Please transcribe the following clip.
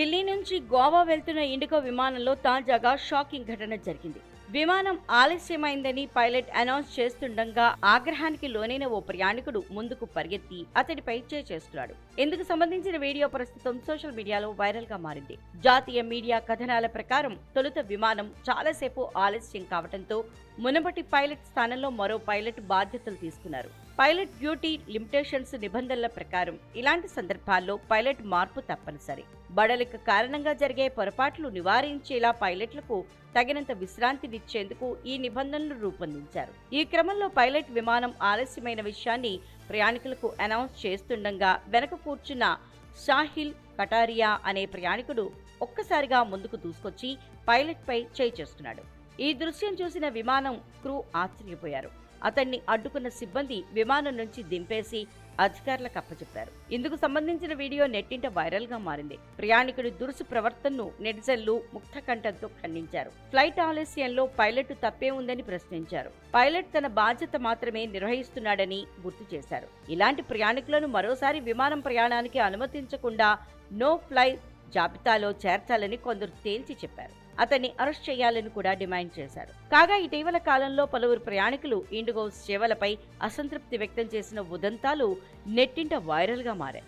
ఢిల్లీ నుంచి గోవా వెళ్తున్న ఇండిగో విమానంలో తాజాగా షాకింగ్ ఘటన జరిగింది. విమానం ఆలస్యమైందని పైలట్ అనౌన్స్ చేస్తుండగా ఆగ్రహానికి లోనైన ఓ ప్రయాణికుడు ముందుకు పరిగెత్తి అతడిపై చేస్తున్నాడు. ఇందుకు సంబంధించిన వీడియో ప్రస్తుతం సోషల్ మీడియాలో వైరల్గా మారింది. జాతీయ మీడియా కథనాల ప్రకారం తొలుత విమానం చాలాసేపు ఆలస్యం కావడంతో మునపటి పైలట్ స్థానంలో మరో పైలట్ బాధ్యతలు తీసుకున్నారు. పైలట్ డ్యూటీ లిమిటేషన్స్ నిబంధనల ప్రకారం ఇలాంటి సందర్భాల్లో పైలట్ మార్పు తప్పనిసరి. బడలిక కారణంగా జరిగే పొరపాట్లు నివారించేలా పైలట్లకు తగినంత విశ్రాంతినిచ్చేందుకు ఈ నిబంధనలు రూపొందించారు. ఈ క్రమంలో పైలట్ విమానం ఆలస్యమైన విషయాన్ని ప్రయాణికులకు అనౌన్స్ చేస్తుండగా వెనక కూర్చున్న షాహిల్ కటారియా అనే ప్రయాణికుడు ఒక్కసారిగా ముందుకు దూసుకొచ్చి పైలట్పై చేయి చేస్తున్నాడు. ఈ దృశ్యం చూసిన విమానం క్రూ ఆశ్చర్యపోయారు. అతన్ని అడ్డుకున్న సిబ్బంది విమానం నుంచి దింపేసి అధికారులకు అప్పచెప్పారు. ఇందుకు సంబంధించిన వీడియో నెట్టింట వైరల్గా మారింది. ప్రయాణికుడి దురుసు ప్రవర్తనను నెటిజన్లు ముక్తకంఠంతో ఖండించారు. ఫ్లైట్ ఆలస్యంలో పైలట్ తప్పే ఉందని ప్రశ్నించారు. పైలట్ తన బాధ్యత మాత్రమే నిర్వహిస్తున్నాడని గుర్తు చేశారు. ఇలాంటి ప్రయాణికులను మరోసారి విమానం ప్రయాణానికి అనుమతించకుండా నో ఫ్లై జాబితాలో చేర్చాలని కొందరు తేల్చి చెప్పారు. అతన్ని అరెస్ట్ చేయాలని కూడా డిమాండ్ చేశారు. కాగా ఇటీవల కాలంలో పలువురు ప్రయాణికులు ఇండిగో సేవలపై అసంతృప్తి వ్యక్తం చేసిన ఉదంతాలు నెట్టింట వైరల్గా మారాయి.